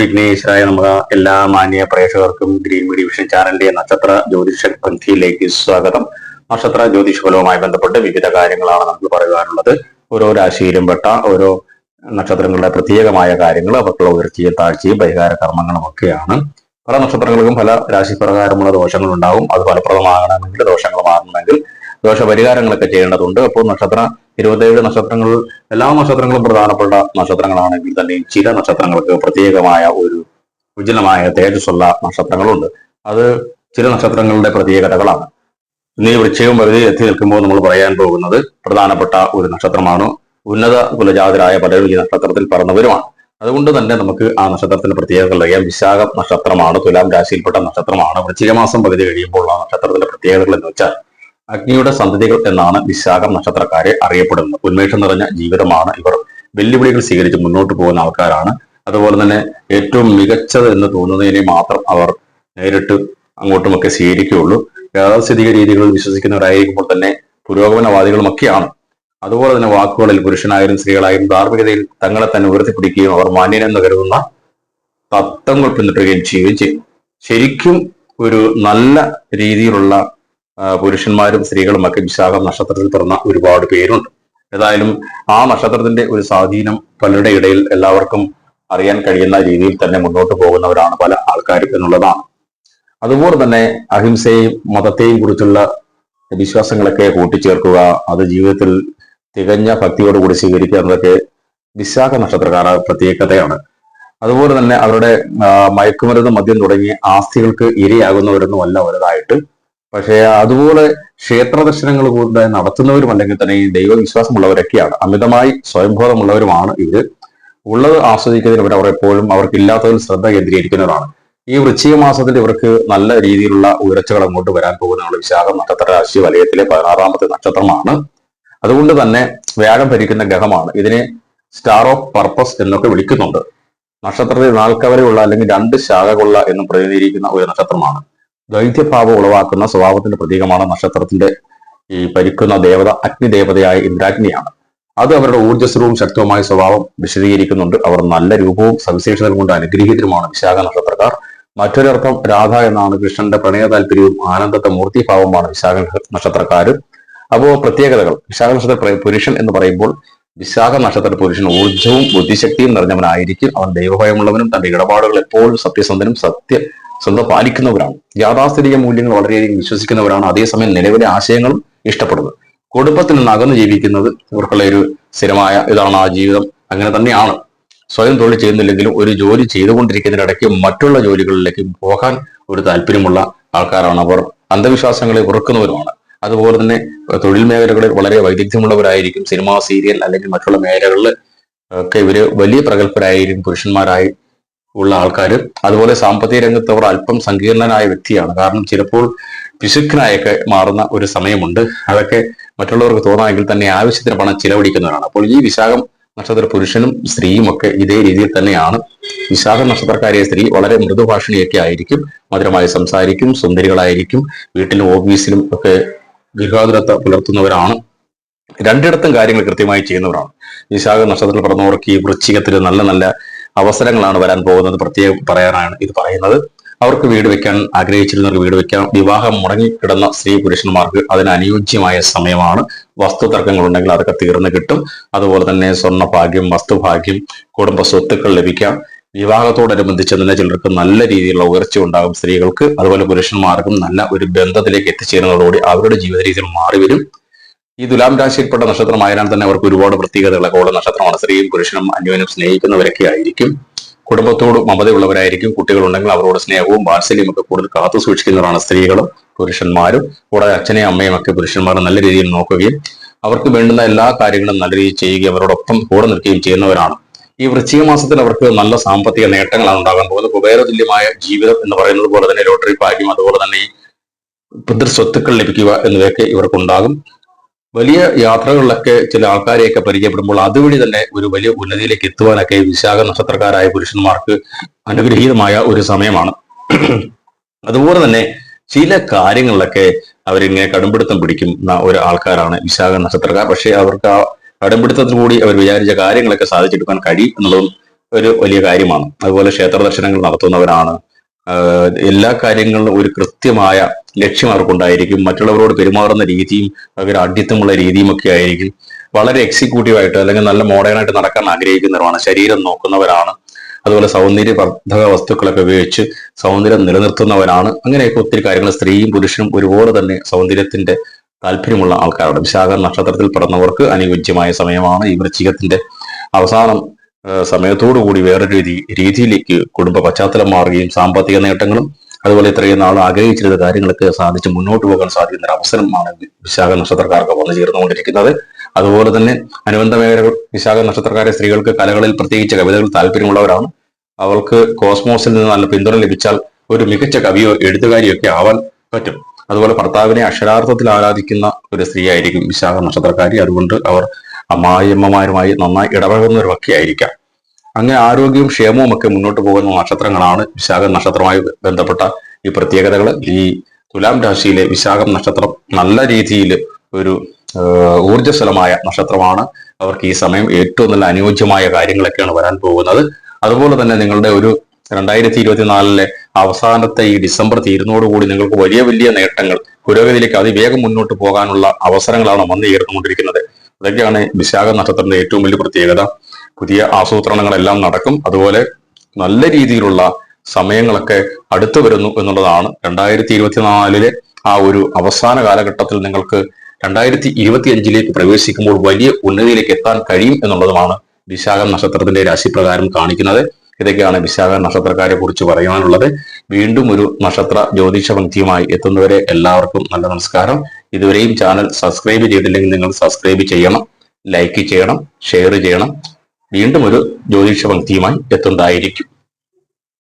വിഘ്നേശ്വരായ നമ്മുടെ എല്ലാ മാന്യ പ്രേക്ഷകർക്കും ഗ്രീൻ മീഡിയ വിഷൻ ചാനലിന്റെ നക്ഷത്ര ജ്യോതിഷ പന്ഥിയിലേക്ക് സ്വാഗതം. നക്ഷത്ര ജ്യോതിഷ ഫലവുമായി ബന്ധപ്പെട്ട് വിവിധ കാര്യങ്ങളാണ് നമുക്ക് പറയുവാനുള്ളത് ഓരോ രാശിയിലും പെട്ട ഓരോ നക്ഷത്രങ്ങളുടെ പ്രത്യേകമായ കാര്യങ്ങൾ അവർക്കുള്ള ഉയർച്ചയും താഴ്ചയും പരിഹാര കർമ്മങ്ങളും ഒക്കെയാണ്. പല നക്ഷത്രങ്ങൾക്കും പല രാശി പ്രകാരമുള്ള ദോഷങ്ങൾ അത് ഫലപ്രദമാകണമെങ്കിൽ ദോഷങ്ങൾ മാറണമെങ്കിൽ ദോഷ പരിഹാരങ്ങളൊക്കെ ചെയ്യേണ്ടതുണ്ട്. അപ്പോൾ നക്ഷത്ര ഇരുപത്തേഴ് നക്ഷത്രങ്ങൾ എല്ലാ നക്ഷത്രങ്ങളും പ്രധാനപ്പെട്ട നക്ഷത്രങ്ങളാണെങ്കിൽ തന്നെ ചില നക്ഷത്രങ്ങൾക്ക് പ്രത്യേകമായ ഒരു ഉജ്ജ്വലമായ തേജസ്സുള്ള നക്ഷത്രങ്ങളുണ്ട്. അത് ചില നക്ഷത്രങ്ങളുടെ പ്രത്യേകതകളാണ്. ഇനി വൃക്ഷവും പരിധി എത്തി നിൽക്കുമ്പോൾ നമ്മൾ പറയാൻ പോകുന്നത് പ്രധാനപ്പെട്ട ഒരു നക്ഷത്രമാണ്. ഉന്നത കുലജാതരായ പലരും ഈ നക്ഷത്രത്തിൽ പറന്നവരുമാണ്. അതുകൊണ്ട് തന്നെ നമുക്ക് ആ നക്ഷത്രത്തിന്റെ പ്രത്യേകതകൾ അറിയാം. വിശാഖം നക്ഷത്രമാണ് തുലാം രാശിയിൽപ്പെട്ട നക്ഷത്രമാണ്. വൃശ്ചികമാസം പകുതി കഴിയുമ്പോൾ ആ നക്ഷത്രത്തിന്റെ പ്രത്യേകതകൾ എന്ന് വെച്ചാൽ അഗ്നിയുടെ സന്തതികൾ എന്നാണ് വിശാഖം നക്ഷത്രക്കാരെ അറിയപ്പെടുന്നത്. ഉന്മേഷം നിറഞ്ഞ ജീവിതമാണ് ഇവർ. വെല്ലുവിളികൾ സ്വീകരിച്ച് മുന്നോട്ട് പോകുന്ന ആൾക്കാരാണ്. അതുപോലെ തന്നെ ഏറ്റവും മികച്ചത് എന്ന് തോന്നുന്നതിനെ മാത്രം അവർ നേരിട്ട് അങ്ങോട്ടുമൊക്കെ സ്വീകരിക്കുകയുള്ളൂ. യാഥാസ്ഥിതിക രീതികളിൽ വിശ്വസിക്കുന്നവരായിരിക്കുമ്പോൾ തന്നെ പുരോഗമനവാദികളുമൊക്കെയാണ്. അതുപോലെ തന്നെ വാക്കുകളിൽ പുരുഷനായാലും സ്ത്രീകളായും ധാർമ്മികതയിൽ തങ്ങളെ തന്നെ ഉയർത്തിപ്പിടിക്കുകയും അവർ മാന്യനെന്ന് കരുതുന്ന തത്വങ്ങൾ പിന്തുടരുകയും ചെയ്യുകയും ചെയ്യും. ശരിക്കും ഒരു നല്ല രീതിയിലുള്ള പുരുഷന്മാരും സ്ത്രീകളും ഒക്കെ വിശാഖം നക്ഷത്രത്തിൽ പിറന്ന ഒരുപാട് പേരുണ്ട്. ഏതായാലും ആ നക്ഷത്രത്തിന്റെ ഒരു സ്വാധീനം പലരുടെ ഇടയിൽ എല്ലാവർക്കും അറിയാൻ കഴിയുന്ന രീതിയിൽ തന്നെ മുന്നോട്ട് പോകുന്നവരാണ് പല ആൾക്കാരും എന്നുള്ളതാണ്. അതുപോലെ തന്നെ അഹിംസയെയും മതത്തെയും കുറിച്ചുള്ള വിശ്വാസങ്ങളൊക്കെ കൂട്ടിച്ചേർക്കുക അത് ജീവിതത്തിൽ തികഞ്ഞ ഭക്തിയോടുകൂടി സ്വീകരിക്കുക എന്നതൊക്കെ വിശാഖ നക്ഷത്രക്കാരുടെ പ്രത്യേകതയാണ്. അതുപോലെ തന്നെ അവരുടെ മയക്കുമരുന്ന് മദ്യം തുടങ്ങിയ ആസ്തികൾക്ക് ഇരയാകുന്നവരൊന്നും അല്ല വലുതായിട്ട്. പക്ഷേ അതുപോലെ ക്ഷേത്ര ദർശനങ്ങൾ കൂടെ നടത്തുന്നവരും അല്ലെങ്കിൽ തന്നെ ഈ ദൈവവിശ്വാസമുള്ളവരൊക്കെയാണ്. അമിതമായി സ്വയംബോധമുള്ളവരുമാണ് ഇവർ. ഉള്ളത് ആസ്വദിക്കുന്നതിന് അവർ അവർ എപ്പോഴും അവർക്കില്ലാത്തതിൽ ശ്രദ്ധ കേന്ദ്രീകരിക്കുന്നവരാണ്. ഈ വൃശ്ചിക മാസത്തിൽ ഇവർക്ക് നല്ല രീതിയിലുള്ള ഉയർച്ചകൾ അങ്ങോട്ട് വരാൻ പോകുന്ന വിശാഖം നക്ഷത്ര രാശി വലയത്തിലെ പതിനാറാമത്തെ നക്ഷത്രമാണ്. അതുകൊണ്ട് തന്നെ വ്യാഴം ഭരിക്കുന്ന ഗ്രഹമാണ്. ഇതിനെ സ്റ്റാർ ഓഫ് പർപ്പസ് എന്നൊക്കെ വിളിക്കുന്നുണ്ട്. നക്ഷത്രത്തിൽ നാൽക്കവരെയുള്ള അല്ലെങ്കിൽ രണ്ട് ശാഖകളുള്ള എന്ന് പ്രതിനിധീകരിക്കുന്ന ഒരു നക്ഷത്രമാണ്. ദൈത്യഭാവം ഉളവാക്കുന്ന സ്വഭാവത്തിന്റെ പ്രതീകമാണ് നക്ഷത്രത്തിന്റെ ഈ ഭരിക്കുന്ന ദേവത അഗ്നിദേവതയായ ഇന്ദ്രാഗ്നിയാണ്. അത് അവരുടെ ഊർജസ്വരവും ശക്തവുമായ സ്വഭാവം വിശദീകരിക്കുന്നുണ്ട്. അവർ നല്ല രൂപവും സവിശേഷതകൾ കൊണ്ട് അനുഗ്രഹീതരുമാണ് വിശാഖ നക്ഷത്രക്കാർ. മറ്റൊരർത്ഥം രാധ എന്നാണ്. കൃഷ്ണന്റെ പ്രണയ താല്പര്യവും ആനന്ദത്തെ മൂർത്തിഭാവമാണ് വിശാഖ നക്ഷത്രക്കാർ അപ്പോ പ്രത്യേകതകൾ. വിശാഖ നക്ഷത്ര പുരുഷൻ എന്ന് പറയുമ്പോൾ വിശാഖ നക്ഷത്ര പുരുഷൻ ഊർജവും ബുദ്ധിശക്തിയും നിറഞ്ഞവനായിരിക്കും. അവൻ ദൈവഭയമുള്ളവനും തന്റെ ഇടപാടുകൾ എപ്പോഴും സത്യസന്ധനും സത്യ സ്വന്തം പാലിക്കുന്നവരാണ്. യാഥാസ്ഥിതിക മൂല്യങ്ങൾ വളരെയധികം വിശ്വസിക്കുന്നവരാണ്. അതേസമയം നിലവിലെ ആശയങ്ങളും ഇഷ്ടപ്പെടുന്നത്. കുടുംബത്തിൽ നിന്ന് അകന്നു ജീവിക്കുന്നത് ഇവർക്കുള്ള ഒരു സ്ഥിരമായ ഇതാണ് ആ ജീവിതം. അങ്ങനെ തന്നെയാണ്. സ്വയം തൊഴിൽ ചെയ്യുന്നില്ലെങ്കിലും ഒരു ജോലി ചെയ്തുകൊണ്ടിരിക്കുന്നതിനിടയ്ക്ക് മറ്റുള്ള ജോലികളിലേക്ക് പോകാൻ ഒരു താല്പര്യമുള്ള ആൾക്കാരാണ് അവർ. അന്ധവിശ്വാസങ്ങളെ വെറുക്കുന്നവരുമാണ്. അതുപോലെ തന്നെ തൊഴിൽ മേഖലകളിൽ വളരെ വൈദഗ്ധ്യമുള്ളവരായിരിക്കും. സിനിമ സീരിയൽ അല്ലെങ്കിൽ മറ്റുള്ള മേഖലകളിൽ ഒക്കെ ഇവർ വലിയ പ്രഗത്ഭരായിരിക്കും. പുരുഷന്മാരായി ഉള്ള ആൾക്കാർ അതുപോലെ സാമ്പത്തിക രംഗത്ത് അവർ അല്പം സങ്കീർണനായ വ്യക്തിയാണ്. കാരണം ചിലപ്പോൾ പിശുക്കനായൊക്കെ മാറുന്ന ഒരു സമയമുണ്ട്. അതൊക്കെ മറ്റുള്ളവർക്ക് തോന്നാമെങ്കിൽ തന്നെ ആവശ്യത്തിന് പണം ചിലവഴിക്കുന്നവരാണ്. അപ്പോൾ ഈ വിശാഖം നക്ഷത്ര പുരുഷനും സ്ത്രീയും ഒക്കെ ഇതേ രീതിയിൽ തന്നെയാണ്. വിശാഖ നക്ഷത്രക്കാരിയ സ്ത്രീ വളരെ മൃദുഭാഷണിയൊക്കെ ആയിരിക്കും. മധുരമായി സംസാരിക്കും സുന്ദരികളായിരിക്കും. വീട്ടിലും ഓഫീസിലും ഒക്കെ ഗൃഹാതുരത പുലർത്തുന്നവരാണ്. രണ്ടിടത്തും കാര്യങ്ങൾ കൃത്യമായി ചെയ്യുന്നവരാണ്. വിശാഖ നക്ഷത്രത്തിൽ പറഞ്ഞവർക്ക് ഈ വൃശ്ചികത്തിൽ നല്ല നല്ല അവസരങ്ങളാണ് വരാൻ പോകുന്നത് പ്രത്യേകം പറയാനാണ് ഇത് പറയുന്നത്. അവർക്ക് വീട് വെക്കാൻ ആഗ്രഹിച്ചിരുന്നവർക്ക് വീട് വെക്കാം. വിവാഹം മുടങ്ങിക്കിടന്ന സ്ത്രീ പുരുഷന്മാർക്ക് അതിന് അനുയോജ്യമായ സമയമാണ്. വസ്തു തർക്കങ്ങൾ ഉണ്ടെങ്കിൽ അതൊക്കെ തീർന്നു കിട്ടും. അതുപോലെ തന്നെ സ്വർണ ഭാഗ്യം വസ്തുഭാഗ്യം കുടുംബ സ്വത്തുക്കൾ ലഭിക്കാം. വിവാഹത്തോടനുബന്ധിച്ച് തന്നെ ചിലർക്ക് നല്ല രീതിയിലുള്ള ഉയർച്ച ഉണ്ടാകും സ്ത്രീകൾക്ക്. അതുപോലെ പുരുഷന്മാർക്കും നല്ല ഒരു ബന്ധത്തിലേക്ക് എത്തിച്ചേരുന്നതോടുകൂടി അവരുടെ ജീവിത രീതികൾ മാറി വരും ഈ തുലാം രാശിയിൽപ്പെട്ട നക്ഷത്രമായതിനാൽ തന്നെ അവർക്ക് ഒരുപാട് പ്രത്യേകതകളൊക്കെ ഉള്ള നക്ഷത്രമാണ്. സ്ത്രീയും പുരുഷനും അന്യോന്യം സ്നേഹിക്കുന്നവരൊക്കെ ആയിരിക്കും. കുടുംബത്തോട് മമതയുള്ളവരായിരിക്കും. കുട്ടികളുണ്ടെങ്കിൽ അവരോട് സ്നേഹവും വാത്സല്യവും ഒക്കെ കൂടുതൽ കാത്തു സൂക്ഷിക്കുന്നവരാണ് സ്ത്രീകളും പുരുഷന്മാരും. കൂടാതെ അച്ഛനെയും അമ്മയും ഒക്കെ പുരുഷന്മാർ നല്ല രീതിയിൽ നോക്കുകയും അവർക്ക് വേണ്ടുന്ന എല്ലാ കാര്യങ്ങളും നല്ല രീതിയിൽ ചെയ്യുകയും അവരോടൊപ്പം കൂടെ നിൽക്കുകയും ചെയ്യുന്നവരാണ്. ഈ വൃശ്ചിക മാസത്തിൽ അവർക്ക് നല്ല സാമ്പത്തിക നേട്ടങ്ങളാണ് ഉണ്ടാകാൻ പോകുന്നത്. കുബേരതുല്യമായ ജീവിതം എന്ന് പറയുന്നത് പോലെ തന്നെ ലോട്ടറി ഭാഗ്യം അതുപോലെ തന്നെ ഈ പിതൃസ്വത്തുക്കൾ ലഭിക്കുക എന്നിവയൊക്കെ ഇവർക്കുണ്ടാകും. വലിയ യാത്രകളിലൊക്കെ ചില ആൾക്കാരെയൊക്കെ പരിചയപ്പെടുമ്പോൾ അതുവഴി തന്നെ ഒരു വലിയ ഉന്നതിയിലേക്ക് എത്തുവാനൊക്കെ വിശാഖ നക്ഷത്രക്കാരായ പുരുഷന്മാർക്ക് അനുഗ്രഹീതമായ ഒരു സമയമാണ്. അതുപോലെ തന്നെ ചില കാര്യങ്ങളിലൊക്കെ അവരിങ്ങനെ കടുംപിടുത്തം പിടിക്കുന്ന ഒരു ആൾക്കാരാണ് വിശാഖ നക്ഷത്രക്കാർ. പക്ഷേ അവർക്ക് ആ കടുംപിടുത്തത്തിൽ കൂടി അവർ വിചാരിച്ച കാര്യങ്ങളൊക്കെ സാധിച്ചെടുക്കാൻ കഴിയും എന്നുള്ളതും ഒരു വലിയ കാര്യമാണ്. അതുപോലെ ക്ഷേത്ര ദർശനങ്ങൾ നടത്തുന്നവരാണ് എല്ലാ കാര്യങ്ങളിലും ഒരു കൃത്യമായ ലക്ഷ്യം അവർക്കുണ്ടായിരിക്കും. മറ്റുള്ളവരോട് പെരുമാറുന്ന രീതിയും അവർ അഡിത്തമുള്ള രീതിയും ഒക്കെ ആയിരിക്കും. വളരെ എക്സിക്യൂട്ടീവായിട്ട് അല്ലെങ്കിൽ നല്ല മോഡേൺ ആയിട്ട് നടക്കാൻ ആഗ്രഹിക്കുന്നവരാണ്. ശരീരം നോക്കുന്നവരാണ്. അതുപോലെ സൗന്ദര്യവർദ്ധക വസ്തുക്കളൊക്കെ ഉപയോഗിച്ച് സൗന്ദര്യം നിലനിർത്തുന്നവരാണ്. അങ്ങനെയൊക്കെ ഒത്തിരി കാര്യങ്ങൾ സ്ത്രീയും പുരുഷനും ഒരുപോലെ തന്നെ സൗന്ദര്യത്തിന്റെ താല്പര്യമുള്ള ആൾക്കാരാണ്. വിശാഖ നക്ഷത്രത്തിൽ പിറന്നവർക്ക് അനുയോജ്യമായ സമയമാണ് ഈ വൃശ്ചികത്തിന്റെ അവസാനം. ആ, സമയത്തോടു കൂടി വേറൊരു രീതി രീതിയിലേക്ക് കുടുംബ പശ്ചാത്തലം മാറുകയും സാമ്പത്തിക നേട്ടങ്ങളും അതുപോലെ ഇത്രയും നാൾ ആഗ്രഹിച്ചിരുന്ന കാര്യങ്ങളൊക്കെ സാധിച്ച് മുന്നോട്ട് പോകാൻ സാധിക്കുന്ന ഒരു അവസരമാണ് വിശാഖ നക്ഷത്രക്കാർക്ക് വന്നു ചേർന്നുകൊണ്ടിരിക്കുന്നത്. അതുപോലെ തന്നെ അനുബന്ധ മേഖലകൾ വിശാഖ നക്ഷത്രക്കാരെ സ്ത്രീകൾക്ക് കലകളിൽ പ്രത്യേകിച്ച് കവിതകൾ താല്പര്യമുള്ളവരാണ്. അവൾക്ക് കോസ്മോസിൽ നിന്ന് നല്ല പിന്തുണ ലഭിച്ചാൽ ഒരു മികച്ച കവിയോ എഴുത്തുകാരിയോ ഒക്കെ ആവാൻ പറ്റും. അതുപോലെ ഭർത്താവിനെ അക്ഷരാർത്ഥത്തിൽ ആരാധിക്കുന്ന ഒരു സ്ത്രീ ആയിരിക്കും വിശാഖ നക്ഷത്രക്കാരി. അതുകൊണ്ട് അവർ അമ്മായിയമ്മമാരുമായി നന്നായി ഇടപഴകുന്ന ഒരു വ്യക്തിയായിരിക്കാം അങ്ങനെ ആരോഗ്യവും ക്ഷേമവും ഒക്കെ മുന്നോട്ട് പോകുന്ന നക്ഷത്രങ്ങളാണ് വിശാഖ നക്ഷത്രമായി ബന്ധപ്പെട്ട ഈ പ്രത്യേകതകൾ. ഈ തുലാം രാശിയിലെ വിശാഖം നക്ഷത്രം നല്ല രീതിയിൽ ഒരു ഊർജസ്വലമായ നക്ഷത്രമാണ്. അവർക്ക് ഈ സമയം ഏറ്റവും നല്ല അനുയോജ്യമായ കാര്യങ്ങളൊക്കെയാണ് വരാൻ പോകുന്നത്. അതുപോലെ തന്നെ നിങ്ങളുടെ ഒരു രണ്ടായിരത്തി ഇരുപത്തിനാലിലെ അവസാനത്തെ ഈ ഡിസംബർ തീരുന്നതോടുകൂടി നിങ്ങൾക്ക് വലിയ വലിയ നേട്ടങ്ങൾ പുരോഗതിയിലേക്ക് അതിവേഗം മുന്നോട്ട് പോകാനുള്ള അവസരങ്ങളാണ് വന്നു ചേർന്നുകൊണ്ടിരിക്കുന്നത് അതൊക്കെയാണ് വിശാഖ നക്ഷത്രത്തിന്റെ ഏറ്റവും വലിയ പ്രത്യേകത. പുതിയ ആസൂത്രണങ്ങളെല്ലാം നടക്കും. അതുപോലെ നല്ല രീതിയിലുള്ള സമയങ്ങളൊക്കെ അടുത്തു വരുന്നു എന്നുള്ളതാണ് രണ്ടായിരത്തി ഇരുപത്തിനാലിലെ ആ ഒരു അവസാന കാലഘട്ടത്തിൽ നിങ്ങൾക്ക് രണ്ടായിരത്തി ഇരുപത്തി അഞ്ചിലേക്ക് പ്രവേശിക്കുമ്പോൾ വലിയ ഉന്നതിയിലേക്ക് എത്താൻ കഴിയും എന്നുള്ളതുമാണ് വിശാഖ നക്ഷത്രത്തിന്റെ രാശിപ്രകാരം കാണിക്കുന്നത്. ഇതൊക്കെയാണ് വിശാഖ നക്ഷത്രക്കാരെ കുറിച്ച് പറയാനുള്ളത്. വീണ്ടും ഒരു നക്ഷത്ര ജ്യോതിഷ പങ്ക്തിയുമായി എത്തുന്നവരെ എല്ലാവർക്കും നല്ല നമസ്കാരം. ഇതുവരെയും ചാനൽ സബ്സ്ക്രൈബ് ചെയ്തില്ലെങ്കിൽ നിങ്ങൾ സബ്സ്ക്രൈബ് ചെയ്യണം ലൈക്ക് ചെയ്യണം ഷെയർ ചെയ്യണം. വീണ്ടും ഒരു ജ്യോതിഷ പങ്ക്തിയുമായി എത്തുന്നതായിരിക്കും.